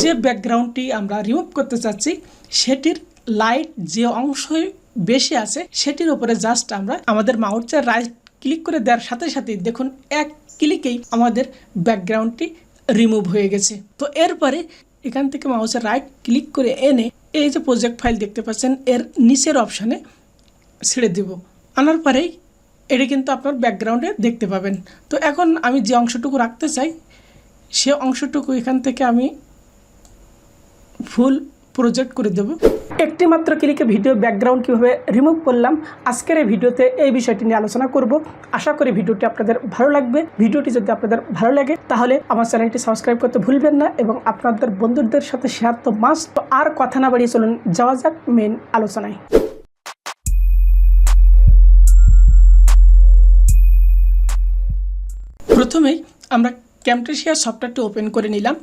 যে ব্যাকগ্রাউন্ডটি আমরা রিমুভ করতে চাচ্ছি, সেটির লাইট যে অংশ বেশি আছে, সেটির উপরে জাস্ট আমরা আমাদের মাউসের রাইট ক্লিক করে দেওয়ার সাথে সাথেই দেখুন, এক ক্লিকেই আমাদের ব্যাকগ্রাউন্ডটি রিমুভ হয়ে গেছে। তো এরপরে এখান থেকে মাউসের রাইট ক্লিক করে এনে এই যে প্রজেক্ট ফাইল দেখতে পাচ্ছেন, এর নিচের অপশানে ছেড়ে দেব। আনার পরেই এটি কিন্তু আপনার ব্যাকগ্রাউন্ডে দেখতে পাবেন। তো এখন আমি যে অংশটুকু রাখতে চাই, সে অংশটুকু এখান থেকে আমি ফুল প্রজেক্ট করে দেব। একটি মাত্র ক্লিকে ভিডিও ব্যাকগ্রাউন্ড কীভাবে রিমুভ করলাম, আজকের এই ভিডিওতে এই বিষয়টি নিয়ে আলোচনা করব। আশা করি ভিডিওটি আপনাদের ভালো লাগবে। ভিডিওটি যদি আপনাদের ভালো লাগে, তাহলে আমার চ্যানেলটি সাবস্ক্রাইব করতে ভুলবেন না এবং আপনাদের বন্ধুদের সাথে শেয়ার তো মাস্ট আর কথা না বাড়িয়ে চলুন, যাওয়া যাক মেন আলোচনায়। প্রথমেই আমরা ক্যামটেশিয়া সফটওয়্যারটি ওপেন করে নিলাম।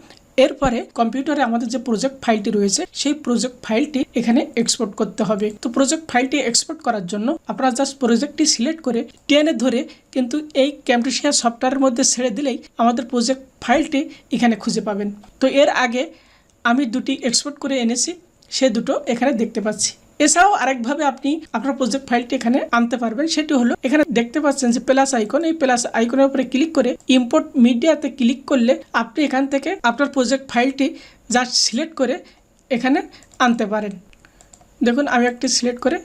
এরপরে কম্পিউটারে আমাদের যে প্রজেক্ট ফাইলটি রয়েছে, সেই প্রজেক্ট ফাইলটি এখানে এক্সপোর্ট করতে হবে। তো প্রজেক্ট ফাইলটি এক্সপোর্ট করার জন্য আপনারা জাস্ট প্রজেক্টটি সিলেক্ট করে টেনে ধরে কিন্তু এই ক্যাম্পটিশিয়া সফটওয়্যারের মধ্যে ছেড়ে দিলেই আমাদের প্রজেক্ট ফাইলটি এখানে খুঁজে পাবেন। তো এর আগে আমি দুটি এক্সপোর্ট করে এনেছি, সে দুটো এখানে দেখতে পাচ্ছি। এছাড়াও আরেকভাবে আপনি আপনার প্রজেক্ট ফাইলটি এখানে আনতে পারবেন। সেটি হলো, এখানে দেখতে পাচ্ছেন যে প্লাস আইকন এই প্লাস আইকনের উপরে ক্লিক করে ইম্পোর্ট মিডিয়াতে ক্লিক করলে আপনি এখান থেকে আপনার প্রজেক্ট ফাইলটি জাস্ট সিলেক্ট করে এখানে আনতে পারেন। দেখুন, আমি একটি সিলেক্ট করে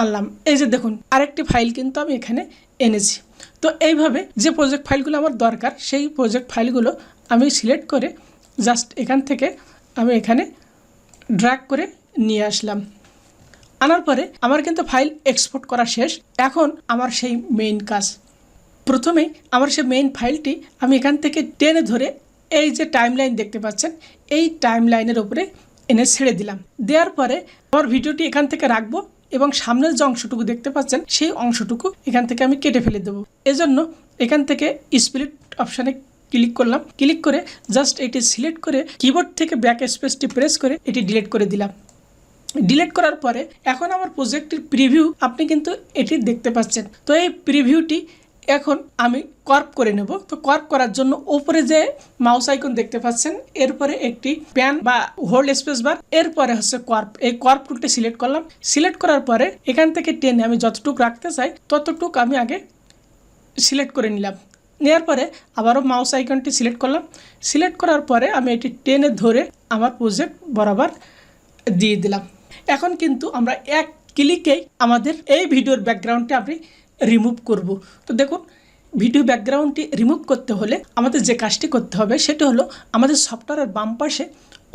আনলাম। এই যে দেখুন, আরেকটি ফাইল কিন্তু আমি এখানে এনেছি। তো এইভাবে যে প্রজেক্ট ফাইলগুলো আমার দরকার, সেই প্রজেক্ট ফাইলগুলো আমি সিলেক্ট করে জাস্ট এখান থেকে আমি এখানে ড্র্যাগ করে নিয়ে আসলাম। আনার পরে আমার কিন্তু ফাইল এক্সপোর্ট করা শেষ। এখন আমার সেই মেইন কাজ। প্রথমেই আমার সেই মেইন ফাইলটি আমি এখান থেকে টেনে ধরে এই যে টাইমলাইন দেখতে পাচ্ছেন, এই টাইমলাইনের উপরে এনে ছেড়ে দিলাম। দেওয়ার পরে আমার ভিডিওটি এখান থেকে রাখব এবং সামনের যে অংশটুকু দেখতে পাচ্ছেন, সেই অংশটুকু এখান থেকে আমি কেটে ফেলে দেবো। এজন্য এখান থেকে স্প্লিট অপশানে ক্লিক করলাম। ক্লিক করে জাস্ট এটি সিলেক্ট করে কিবোর্ড থেকে ব্যাক স্পেসটি প্রেস করে এটি ডিলিট করে দিলাম। ডিলিট করার পরে এখন আমার প্রজেক্টের প্রিভিউ আপনি কিন্তু এটি দেখতে পাচ্ছেন। তো এই প্রিভিউটি এখন আমি কর্প করে নেব। তো কর্প করার জন্য ওপরে যে মাউস আইকন দেখতে পাচ্ছেন, এরপরে একটি প্যান বা হোল্ড স্পেস বার এরপরে হচ্ছে কর্প এই কর্প টুলটি সিলেক্ট করলাম। সিলেক্ট করার পরে এখান থেকে টেনে আমি যতটুকু রাখতে চাই, ততটুক আমি আগে সিলেক্ট করে নিলাম। নেওয়ার পরে আবারও মাউস আইকনটি সিলেক্ট করলাম। সিলেক্ট করার পরে আমি এটি টেনে ধরে আমার প্রজেক্ট বরাবর দিয়ে দিলাম। এখন কিন্তু আমরা এক ক্লিকেই আমাদের এই ভিডিওর ব্যাকগ্রাউন্ডটি আপনি রিমুভ করব। তো দেখুন ভিডিও ব্যাকগ্রাউন্ডটি রিমুভ করতে হলে আমাদের যে কাজটি করতে হবে সেটি হলো আমাদের সফটওয়্যারের বাম পাশে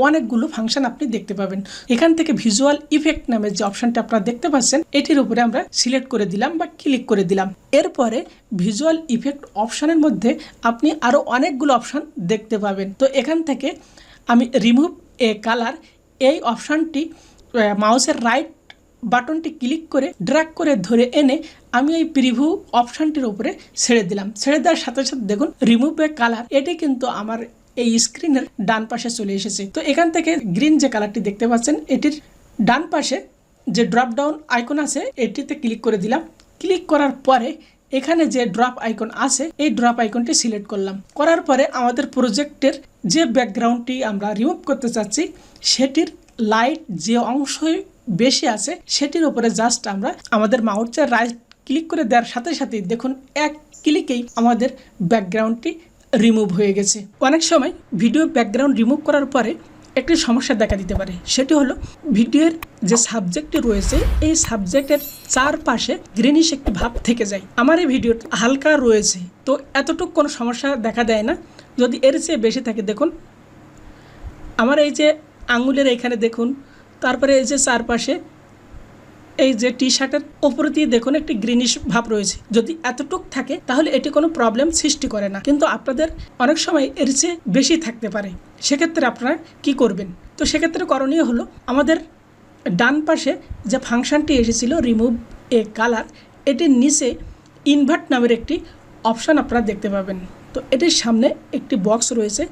অনেকগুলো ফাংশন আপনি দেখতে পাবেন। এখান থেকে ভিজুয়াল ইফেক্ট নামের যে অপশনটা আপনারা দেখতে পাচ্ছেন, এটির উপরে আমরা সিলেক্ট করে দিলাম বা ক্লিক করে দিলাম। এরপরে ভিজুয়াল ইফেক্ট অপশানের মধ্যে আপনি আরও অনেকগুলো অপশান দেখতে পাবেন। তো এখান থেকে আমি রিমুভ এ কালার এই অপশানটি মাউসের রাইট বাটনটি ক্লিক করে ড্র্যাগ করে ধরে এনে আমি এই প্রিভিউ অপশানটির উপরে ছেড়ে দিলাম। ছেড়ে দেওয়ার সাথে সাথে দেখুন রিমুভ এ কালার এটি কিন্তু আমার এই স্ক্রিনের ডান পাশে চলে এসেছে। তো এখান থেকে গ্রিন যে কালারটি দেখতে পাচ্ছেন, এটির ডান পাশে যে ড্রপ ডাউন আইকন আছে, এটিতে ক্লিক করে দিলাম। ক্লিক করার পরে এখানে যে ড্রপ আইকন আছে, এই ড্রপ আইকনটি সিলেক্ট করলাম। করার পরে আমাদের প্রজেক্টের যে ব্যাকগ্রাউন্ডটি আমরা রিমুভ করতে চাচ্ছি, সেটির লাইট যে অংশ বেশি আছে, সেটির উপরে জাস্ট আমরা আমাদের মাউসের রাইট ক্লিক করে দেওয়ার সাথে সাথেই দেখুন এক ক্লিকেই আমাদের ব্যাকগ্রাউন্ডটি রিমুভ হয়ে গেছে। অনেক সময় ভিডিও ব্যাকগ্রাউন্ড রিমুভ করার পরে একটি সমস্যা দেখা দিতে পারে, সেটি হলো ভিডিওর যে সাবজেক্টটি রয়েছে, এই সাবজেক্টের চারপাশে গ্রিনিশ একটি ভাব থেকে যায়। আমার এই ভিডিও হালকা রয়েছে, তো এতটুকু কোনো সমস্যা দেখা দেয় না। যদি এর চেয়ে বেশি থাকে, দেখুন, আমার এই যে আঙুলের এখানে দেখুন, তারপরে এই যে চারপাশে, এই যে টি শার্টের ওপরে দিয়ে দেখুন একটি গ্রিনিশ ভাব রয়েছে। যদি এতটুক থাকে, তাহলে এটি কোনো প্রবলেম সৃষ্টি করে না। কিন্তু আপনাদের অনেক সময় এর চেয়ে বেশি থাকতে পারে। সেক্ষেত্রে আপনারা কি করবেন? তো সেক্ষেত্রে করণীয় হলো, আমাদের ডান পাশে যে ফাংশনটি এসেছিল রিমুভ এ কালার এটির নিচে ইনভার্ট নামের একটি অপশান আপনারা দেখতে পাবেন। তো এটির সামনে একটি বক্স রয়েছে।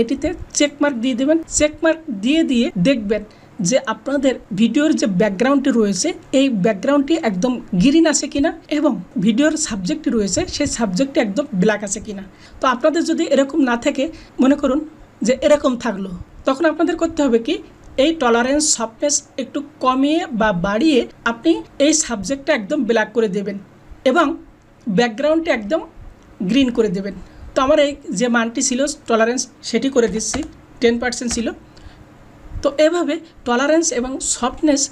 এটিতে চেকমার্ক দিয়ে দেবেন। চেকমার্ক দিয়ে দিয়ে দেখবেন যে আপনাদের ভিডিওর যে ব্যাকগ্রাউন্ডটি রয়েছে, এই ব্যাকগ্রাউন্ডটি একদম গ্রিন আছে কিনা এবং ভিডিওর সাবজেক্টটি রয়েছে, সেই সাবজেক্টটি একদম ব্ল্যাক আছে কিনা। তো আপনাদের যদি এরকম না থাকে, মনে করুন যে এরকম থাকল। তখন আপনাদের করতে হবে কি, এই টলারেন্স সফটনেস একটু কমিয়ে বা বাড়িয়ে আপনি এই সাবজেক্টটা একদম ব্ল্যাক করে দেবেন এবং ব্যাকগ্রাউন্ডটা একদম গ্রিন করে দেবেন। তো আমার এই যে মানটি ছিল টলারেন্স সেটি করে দিচ্ছি। টেন পার্সেন্ট ছিল। তো এভাবে টলারেন্স এবং সফটনেস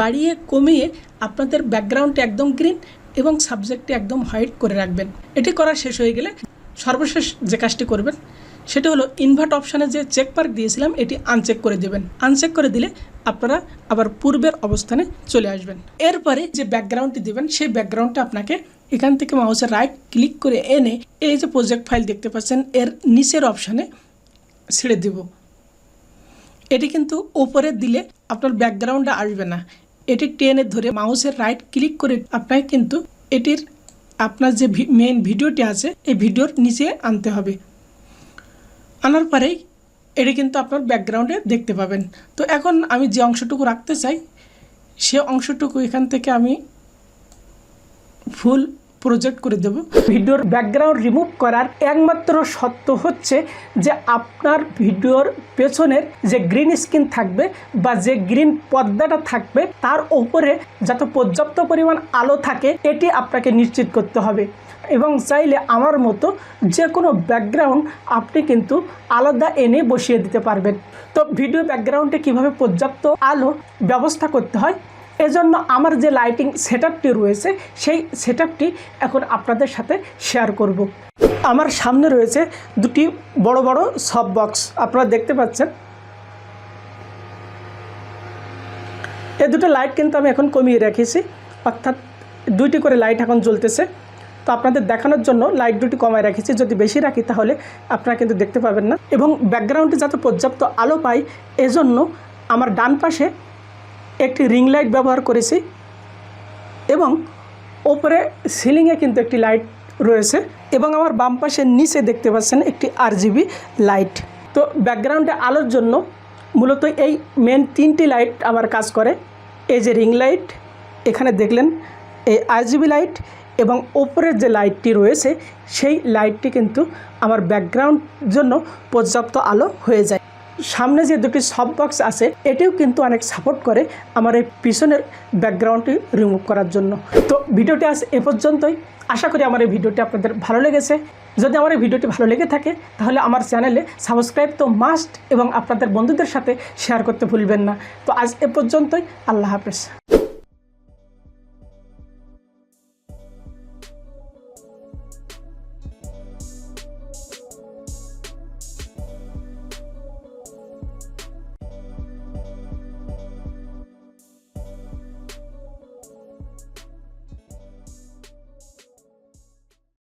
বাড়িয়ে, কমিয়ে আপনাদের ব্যাকগ্রাউন্ডটি একদম গ্রিন এবং সাবজেক্টটি একদম হোয়াইট করে রাখবেন। এটি করা শেষ হয়ে গেলে সর্বশেষ যে কাজটি করবেন সেটা হলো ইনভার্ট অপশানে যে চেক মার্ক দিয়েছিলাম, এটি আনচেক করে দেবেন। আনচেক করে দিলে আপনারা আবার পূর্বের অবস্থানে চলে আসবেন। এরপরে যে ব্যাকগ্রাউন্ডটি দেবেন, সেই ব্যাকগ্রাউন্ডটা আপনাকে এখান থেকে মাউসের রাইট ক্লিক করে এনে এই যে প্রজেক্ট ফাইল দেখতে পাচ্ছেন, এর নিচের অপশানে ছেড়ে দেব। এটি কিন্তু ওপরে দিলে আপনার ব্যাকগ্রাউন্ডে আসবে না। এটি টেনে ধরে মাউসের রাইট ক্লিক করে আপনাকে কিন্তু এটির আপনার যে মেইন ভিডিওটি আছে, এই ভিডিওর নিচে আনতে হবে। আনার পরেই এটি কিন্তু আপনার ব্যাকগ্রাউন্ডে দেখতে পাবেন। তো এখন আমি যে অংশটুকু রাখতে চাই, সে অংশটুকু এখান থেকে আমি ফুল প্রজেক্ট করে দেব। ভিডিওর ব্যাকগ্রাউন্ড রিমুভ করার একমাত্র সত্য হচ্ছে যে আপনার ভিডিওর পেছনের যে গ্রিন স্ক্রিন থাকবে বা যে গ্রিন পর্দাটা থাকবে, তার উপরে যাতে পর্যাপ্ত পরিমাণ আলো থাকে, এটি আপনাকে নিশ্চিত করতে হবে। এবং চাইলে আমার মতো যে কোনো ব্যাকগ্রাউন্ড আপনি কিন্তু আলাদা এনে বসিয়ে দিতে পারবেন। তো ভিডিও ব্যাকগ্রাউন্ডে কীভাবে পর্যাপ্ত আলো ব্যবস্থা করতে হয় এজন্য আমার যে লাইটিং সেট রয়েছে, সেই সেট এখন আপনাদের সাথে শেয়ার করব। আমার সামনে রয়েছে দুটি বড় বড় সব বক্স আপনারা দেখতে পাচ্ছেন। এই দুটো লাইট কিন্তু আমি এখন কমিয়ে রেখেছি। অর্থাৎ দুইটি করে লাইট এখন জ্বলতেছে। তো আপনাদের দেখানোর জন্য লাইট দুটি কমায় রেখেছি। যদি বেশি রাখি তাহলে আপনারা কিন্তু দেখতে পাবেন না। এবং ব্যাকগ্রাউন্ডে যাতে পর্যাপ্ত আলো পাই, এজন্য আমার ডান পাশে একটি রিং লাইট ব্যবহার করেছি এবং ওপরে সিলিংয়ে কিন্তু একটি লাইট রয়েছে এবং আমার বাম পাশের নিচে দেখতে পাচ্ছেন একটি আরজিবি লাইট তো ব্যাকগ্রাউন্ডে আলোর জন্য মূলত এই মেন তিনটি লাইট আমার কাজ করে। এই যে রিং লাইট এখানে দেখলেন এই আরজিবি লাইট এবং ওপরের যে লাইটটি রয়েছে, সেই লাইটটি কিন্তু আমার ব্যাকগ্রাউন্ড জন্য পর্যাপ্ত আলো হয়ে যায়। সামনে যে দুটি সব বক্স আছে, এটিও কিন্তু অনেক সাপোর্ট করে আমার এই পিছনের ব্যাকগ্রাউন্ডটি রিমুভ করার জন্য। তো ভিডিওটি আজ এ পর্যন্তই। আশা করি আমার এই ভিডিওটি আপনাদের ভালো লেগেছে। যদি আমার এই ভিডিওটি ভালো লেগে থাকে, তাহলে আমার চ্যানেলে সাবস্ক্রাইব তো মাস্ট এবং আপনাদের বন্ধুদের সাথে শেয়ার করতে ভুলবেন না। তো আজ এ পর্যন্তই। আল্লাহ হাফেজ।